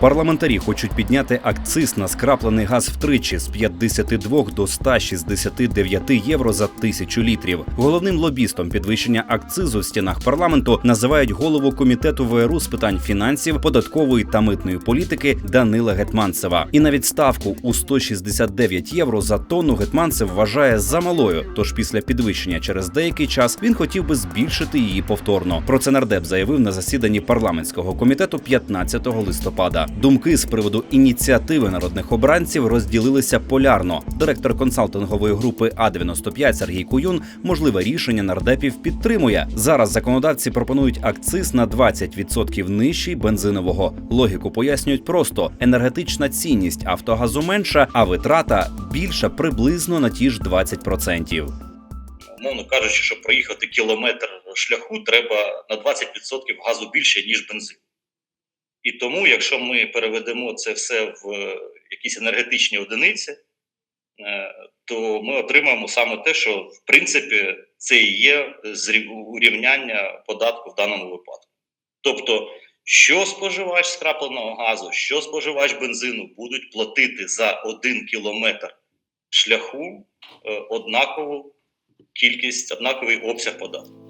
Парламентарі хочуть підняти акциз на скраплений газ втричі з 52 до 169 євро за тисячу літрів. Головним лобістом підвищення акцизу в стінах парламенту називають голову комітету ВРУ з питань фінансів, податкової та митної політики Данила Гетманцева. І навіть ставку у 169 євро за тонну Гетманцев вважає замалою. Тож після підвищення через деякий час він хотів би збільшити її повторно. Про це нардеп заявив на засіданні парламентського комітету 15 листопада. Думки з приводу ініціативи народних обранців розділилися полярно. Директор консалтингової групи А 95 Сергій Куюн можливе рішення нардепів підтримує. Зараз законодавці пропонують акциз на 20% нижчий бензинового. Логіку пояснюють просто: енергетична цінність автогазу менша, а витрата більша приблизно на ті ж 20%. умовно кажучи, щоб проїхати кілометр шляху, треба на 20% газу більше, ніж бензин. І тому, якщо ми переведемо це все в е, якісь енергетичні одиниці, то ми отримаємо саме те, що в принципі це і є урівняння податку в даному випадку. Тобто, що споживач скрапленого газу, що споживач бензину будуть платити за один кілометр шляху е, однакову кількість, однаковий обсяг податку.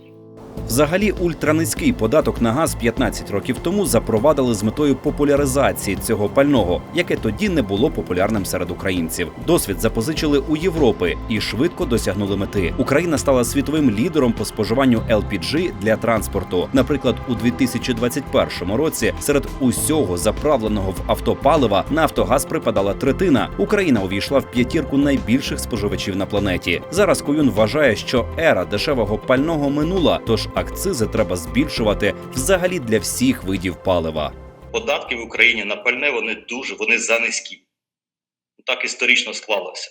Взагалі, ультранизький податок на газ 15 років тому запровадили з метою популяризації цього пального, яке тоді не було популярним серед українців. Досвід запозичили у Європи і швидко досягнули мети. Україна стала світовим лідером по споживанню LPG для транспорту. Наприклад, у 2021 році серед усього заправленого в автопалива на Автогаз припадала третина. Україна увійшла в п'ятірку найбільших споживачів на планеті. Зараз Куюн вважає, що ера дешевого пального минула, тож акцизи треба збільшувати взагалі для всіх видів палива. Податки в Україні на пальне вони дуже вони занизькі. Так історично склалося.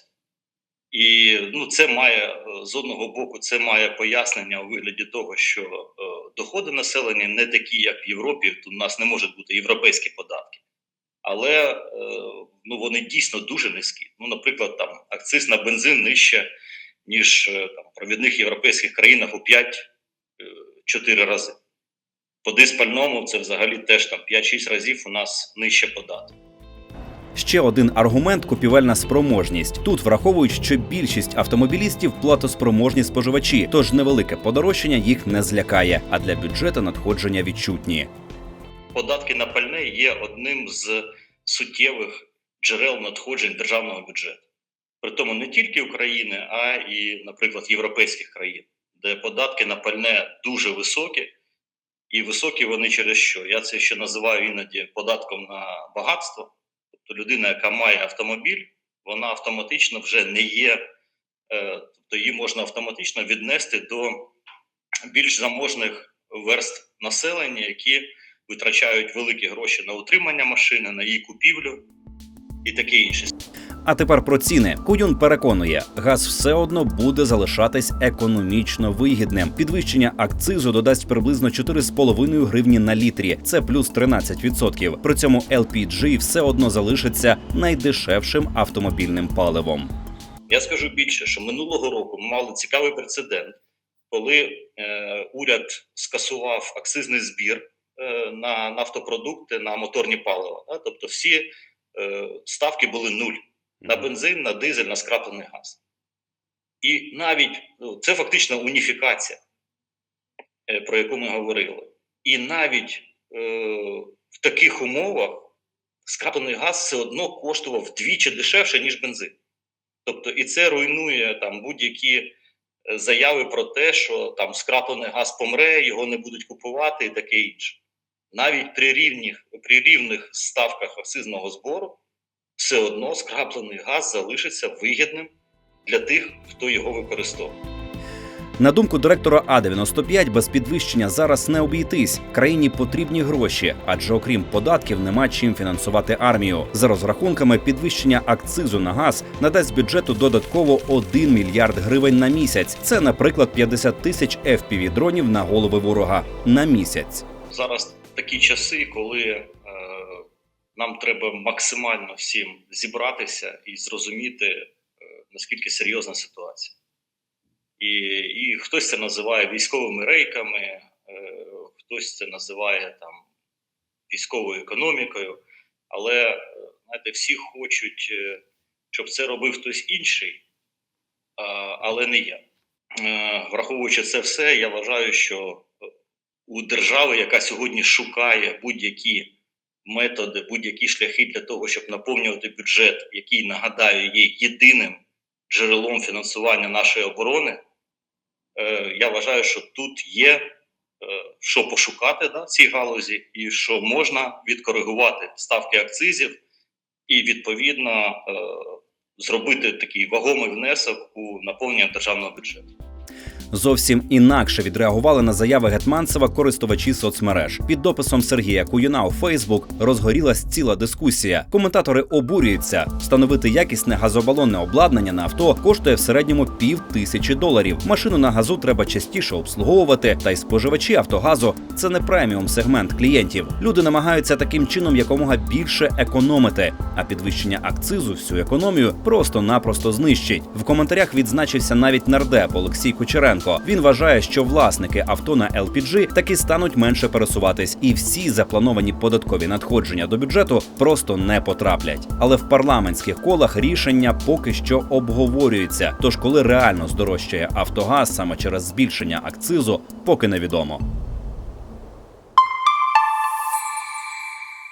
І ну, це має е, з одного боку, це має пояснення у вигляді того, що е, доходи населення не такі, як в Європі. Тут у нас не можуть бути європейські податки. Але е, ну, вони дійсно дуже низькі. Ну, наприклад, там акциз на бензин нижче, ніж е, там, провідних європейських країнах у 5-4 рази. По диспальному це взагалі теж там 5-6 разів у нас нижче податок. Ще один аргумент купівельна спроможність. Тут враховують, що більшість автомобілістів платоспроможні споживачі, тож невелике подорожчання їх не злякає, а для бюджету надходження відчутні. Податки на пальне є одним з суттєвих джерел надходжень державного бюджету. Притому не тільки України, а і, наприклад, європейських країн, де податки на пальне дуже високі, і високі вони через що? Я це ще називаю іноді податком на багатство. Тобто людина, яка має автомобіль, вона автоматично вже не є, е, тобто її можна автоматично віднести до більш заможних верств населення, які витрачають великі гроші на утримання машини, на її купівлю і таке інше. А тепер про ціни. Куюн переконує, газ все одно буде залишатись економічно вигідним. Підвищення акцизу додасть приблизно 4,5 гривні на літрі. Це плюс 13%. При цьому LPG все одно залишиться найдешевшим автомобільним паливом. Я скажу більше, що минулого року ми мали цікавий прецедент, коли е, уряд скасував акцизний збір е, на нафтопродукти, на моторні палива. Да? Тобто всі е, ставки були нуль на бензин, на дизель, на скраплений газ. І навіть ну, це фактично уніфікація, е, про яку ми говорили. І навіть е, в таких умовах скраплений газ все одно коштував вдвічі дешевше, ніж бензин. Тобто, і це руйнує там будь-які е, заяви про те, що там скраплений газ помре, його не будуть купувати і таке інше. Навіть при рівних, при рівних ставках акцизного збору все одно скраплений газ залишиться вигідним для тих, хто його використовує. На думку директора А95, без підвищення зараз не обійтись. Країні потрібні гроші, адже окрім податків нема чим фінансувати армію. За розрахунками, підвищення акцизу на газ надасть бюджету додатково 1 мільярд гривень на місяць. Це, наприклад, 50 тисяч fpv дронів на голови ворога на місяць. Зараз такі часи, коли нам треба максимально всім зібратися і зрозуміти, е, наскільки серйозна ситуація. І, і хтось це називає військовими рейками, е, хтось це називає там військовою економікою. Але е, знаєте, всі хочуть, щоб це робив хтось інший, але не я. Враховуючи це все, я вважаю, що у держави, яка сьогодні шукає будь-які методи, будь-які шляхи для того, щоб наповнювати бюджет, який нагадаю є єдиним джерелом фінансування нашої оборони. Е, Я вважаю, що тут є е, що пошукати да, в цій галузі, і що можна відкоригувати ставки акцизів і відповідно е, зробити такий вагомий внесок у наповнення державного бюджету. Зовсім інакше відреагували на заяви Гетманцева користувачі соцмереж. Під дописом Сергія Куюна у Фейсбук розгорілась ціла дискусія. Коментатори обурюються. Встановити якісне газобалонне обладнання на авто коштує в середньому пів тисячі доларів. Машину на газу треба частіше обслуговувати, та й споживачі автогазу це не преміум сегмент клієнтів. Люди намагаються таким чином якомога більше економити, а підвищення акцизу всю економію просто-напросто знищить. В коментарях відзначився навіть нардеп Олексій Кучеренко. Він вважає, що власники авто на LPG таки стануть менше пересуватись, і всі заплановані податкові надходження до бюджету просто не потраплять. Але в парламентських колах рішення поки що обговорюється. Тож, коли реально здорожчає Автогаз саме через збільшення акцизу, поки невідомо.